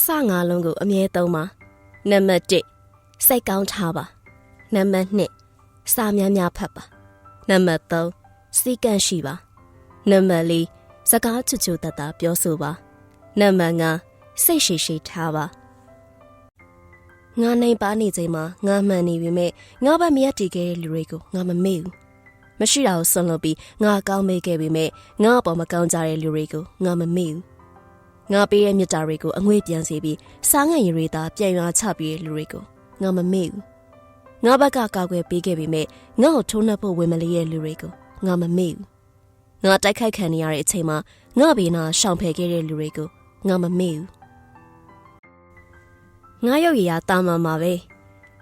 စငါလုံးကိုအမြဲသုံးပါနံပါတ်1စိတ်ကောင်းထားပါနံပါတ်2စာများများဖတ်ပါနံပါတ်3စီကန့်ရှိပါနံပါတ်4စကားချွတ်ချွတ်တတ်တာပြောဆိုပါနံပါတ်5စိတ်ရှိရှိထားပါငါနိုင်ပါနေချိန်မှာငါမှန်နေပြီမဲ့ငါဘက်မရက်တည်ခဲ့တဲ့လူတွေကိုငါမမေ့ဘူးမရှိတာကိုဆွန့်လွတ်ပြီးငါကောင်းမေးခဲ့ပြီမဲ့ငါအပေါ်မကောင်းကြတဲ့လူတွေကိုငါမမေ့ဘူး ငါပေးတဲ့မြတ်တာတွေကိုအငွေ့ပြန်စီပြီးစားငံရည်တွေသာပြန်ရွာချပြီးတဲ့လူတွေကိုငါမမေ့ဘူးငါဘက်ကကောက်ွယ်ပေးခဲ့ပြီမဲ့ငါ့ကိုထုံးနှက်ဖို့ဝင်မလေးရဲ့လူတွေကိုငါမမေ့ဘူးငါတိုက်ခိုက်ခံနေရတဲ့အချိန်မှာငါဘေးနာရှောင်ဖယ်ခဲ့တဲ့လူတွေကိုငါမမေ့ဘူးငါရုပ်ရည်ရတာမှန်ပါပဲ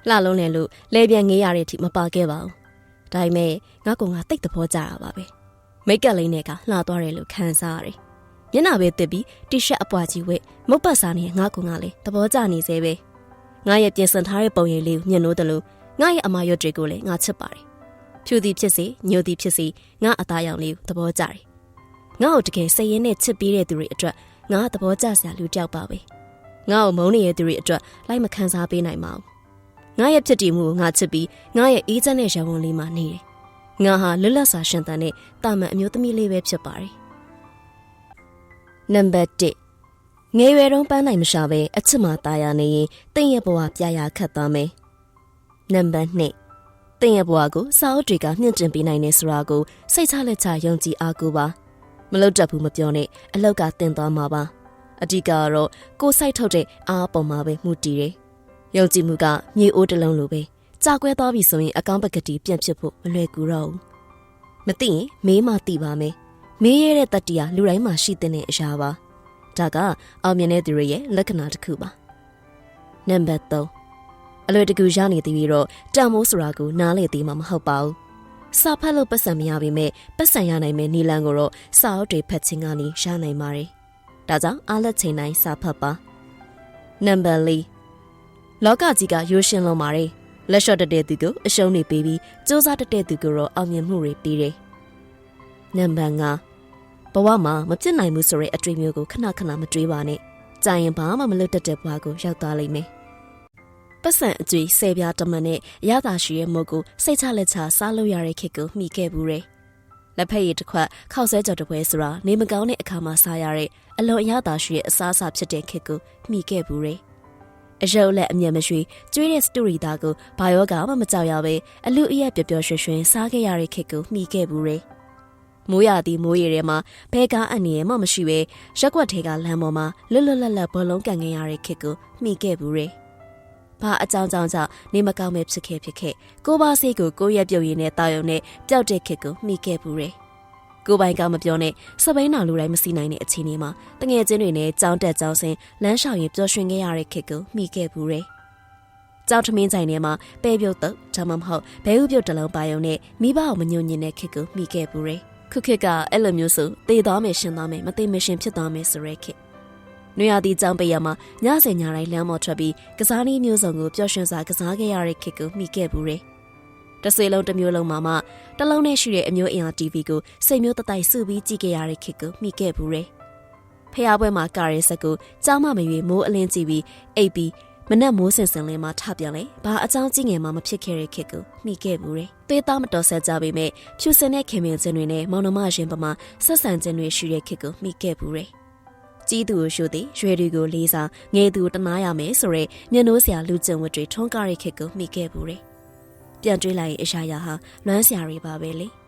လှလုံးနဲ့လို့လဲပြန်ငေးရတဲ့အထိမပါခဲ့ပါဘူးဒါပေမဲ့ငါကငါတိတ်သဘောကျတာပါပဲမိတ်ကပ်လေးနဲ့ကလှသွားတယ်လို့ခံစားရတယ် မျက်နှာပဲတစ်ပြီးတီရှပ်အပွားကြီးဝက်မုတ်ပတ်စားနေငါကငါလေးသဘောကျနေသေးပဲငါရဲ့ပြင်ဆင်ထားတဲ့ပုံရိပ်လေးကိုမြင်လို့တလို့ငါရဲ့အမရွတ်တွေကိုလည်းငါချစ်ပါတယ်ဖြူသည်ဖြစ်စေညိုသည်ဖြစ်စေငါအသားရောင်လေးကိုသဘောကျတယ်ငါ့ကိုတကယ်စိတ်ရင်းနဲ့ချစ်ပြီးတဲ့သူတွေအတွက်ငါသဘောကျစရာလူတစ်ယောက်ပါပဲငါ့ကိုမုန်းနေတဲ့သူတွေအတွက်လိုက်မခံစားပေးနိုင်ပါဘူး။ငါရဲ့ဖြစ်တည်မှုကိုငါချစ်ပြီးငါရဲ့အေးချမ်းတဲ့ရဝန်းလေးမှာနေတယ်။ငါဟာလွတ်လပ်စွာရှင်သန်တဲ့တာမန်အမျိုးသမီးလေးပဲဖြစ်ပါတယ်။ နံပါတ်1ငယ်ရွယ်တုန်းပန်းနိုင်မရှာပဲအချစ်မှตายရနေရင်တင့်ရဲ့ဘဝပြရာခတ်သွားမယ်။နံပါတ်2တင့်ရဲ့ဘဝကိုစာအုပ်တွေကမြင့်တင်ပေးနိုင်နေဆိုတာကိုစိတ်ချလက်ချယုံကြည်အားကိုးပါ။မလုတ်တက်ဘူးမပြောနဲ့အလောက်ကတင်သွားမှာပါ။ အဓိကကတော့ကိုယ်စိုက်ထုတ်တဲ့အားအပေါ်မှာပဲမှုတည်တယ်။ယုံကြည်မှုကမြေအိုးတစ်လုံးလိုပဲကြာကွဲသွားပြီဆိုရင်အကောင့်ပကတိပြန့်ဖြစ်ဖို့မလွယ်ကူတော့ဘူး။မသိရင်မေးမှသိပါမယ်။ မေးရတဲ့တတ္တိဟာလူတိုင်းမှာရှိတဲ့အရာပါ။ဒါကအောင်မြင်တဲ့သူတွေရဲ့လက္ခဏာတစ်ခုပါ။နံပါတ်3အလွယ်တကူရနေသေးပြီးတော့တန်မိုးဆိုတာကိုနားလေသေးမှာမဟုတ်ပါဘူး။စာဖတ်လို့ပတ်စံမရပေမဲ့ပတ်စံရနိုင်မဲ့နီလန်ကိုတော့စာအုပ်တွေဖတ်ခြင်းကနေရနိုင်ပါတယ်။ဒါကြောင့်အားလက်ချိန်တိုင်းစာဖတ်ပါနံပါတ်၄လောကကြီးကရိုးရှင်းလုံးပါတယ်လက်လျှော့တတဲ့သူကိုအရှုံးတွေပေးပြီးစူးစမ်းတတဲ့သူကိုတော့အောင်မြင်မှုတွေပေးတယ်နံပါတ်၅ ဘဝမှာမဖြစ်နိုင်ဘူးဆိုတဲ့အတွေ့အမျိုးကိုခဏခဏမတွေးပါနဲ့ကြာရင်ဘာမှမလုပ်တတ်တဲ့ဘဝကိုရောက်သွားလိမ့်မယ်ပတ်စံအကျွေးဆယ်ပြားတမန်နဲ့ရတာရှိရဲ့မုတ်ကိုစိတ်ချလက်ချစားလို့ရတဲ့ခေတ်ကိုမှီခဲ့ဘူးတယ်လက်ဖက်ရည်တစ်ခွက်ခောက်ဆဲကြော်တစ်ပွဲဆိုတာနေမကောင်းတဲ့အခါမှာစားရတဲ့အလွန်အရသာရှိတဲ့အစားအစာဖြစ်တဲ့ခေတ်ကိုမှီခဲ့ဘူးတယ်။အရုပ်လက်အမျက်မရှိကျွေးတဲ့စတူရီသားကိုဘာယောဂမှမကြောက်ရပဲအလူအရက်ပျော်ပျော်ရွှင်ရွှင်စားခဲ့ရတဲ့ခေတ်ကိုမှီခဲ့ဘူးတယ်။ မိုးရသည်မိုးရေထဲမှာဘဲကားအန်ရမှမရှိပဲရက်ွက်ထဲကလမ်းပေါ်မှာလွတ်လွတ်လပ်လပ်ဘောလုံးကန်ခဲ့ရတဲ့ခေတ်ကိုမှီခဲ့ဘူးတယ်။ဘာအကြောင်းကြောင့်ကြောင့်နေမကောင်းမဲ့ဖြစ်ခဲ့ဖြစ်ခဲ့ကိုပါစိတ်ကိုကိုရက်ပြုတ်ရည်နဲ့တာယုံနဲ့ပျောက်တဲ့ခေတ်ကိုမှီခဲ့ဘူးတယ်။ကိုပိုင်ကမပြောနဲ့စပိန်နာလူတိုင်းမစီနိုင်တဲ့အခြေအနေမှာတငယ်ချင်းတွေနဲ့ကြောင်းတက်ကြောင်းစင်လမ်းလျှောက်ရင်ပျော်ရွှင်ခဲ့ရတဲ့ခေတ်ကိုမိခဲ့ဘူးတယ်။ကြောက်ထမင်းဆိုင်ထဲမှာပဲပြုတ်တော့ဒါမှမဟုတ်ဘဲဥပြုတ်တစ်လုံးပါယုံနဲ့မိဘအောင်မညွညင်တဲ့ခေတ်ကိုမိခဲ့ဘူးတယ်။ ခုခေတ်ကအဲ့လိုမျိုးဆိုတေသွားမယ်ရှင်သွားမယ်မသိမရှင်ဖြစ်သွားမယ်ဆိုရဲခေတ်။နွေရာသီကြောင်းပေးရမှာညစင်ညတိုင်းလမ်းပေါ်ထွက်ပြီးကစားနည်းမျိုးစုံကိုပျော်ရွှင်စွာကစားခဲ့ရတဲ့ခေတ်ကိုမိခဲ့ဘူးတယ်။တစ်စေလုံးတစ်မျိုးလုံးမှာမှတစ်လုံးနဲ့ရှိတဲ့အမျိုးအင်အား TV ကိုစိတ်မျိုးတတိုက်စုပြီးကြည့်ခဲ့ရတဲ့ခေတ်ကိုမိခဲ့ဘူးတယ်။ဖះပွဲမှာကာရဲဆက်ကိုကြောင်းမမရွေမိုးအလင်းကြည့်ပြီးအိပ်ပြီး မနက်မိုးစင်စင်လင်းမှာထပြန်လေဘာအကြောင်းကြီးငယ်မှမဖြစ်ခဲ့တဲ့ခေတ်ကိုမိခဲ့ဘူးတယ်။သေးသားမတော်ဆက်ကြပေမဲ့ဖြူစင်တဲ့ခင်မင်ခြင်းတွေနဲ့မောင်နှမရင်ပမာဆက်ဆံခြင်းတွေရှိတဲ့ခေတ်ကိုမိခဲ့ဘူးတယ်။ကြီးသူကိုရှုသည်ရွယ်တွေကိုလေးစားငယ်သူကိုတနာရမယ်ဆိုရဲမျက်နှိုးစရာလူကျင်ဝတ်တွေထုံးကားတဲ့ခေတ်ကိုမိခဲ့ဘူးတယ်။ပြန်တွေးလိုက်ရင်အရာရာဟာလွမ်းစရာတွေပါပဲလေ။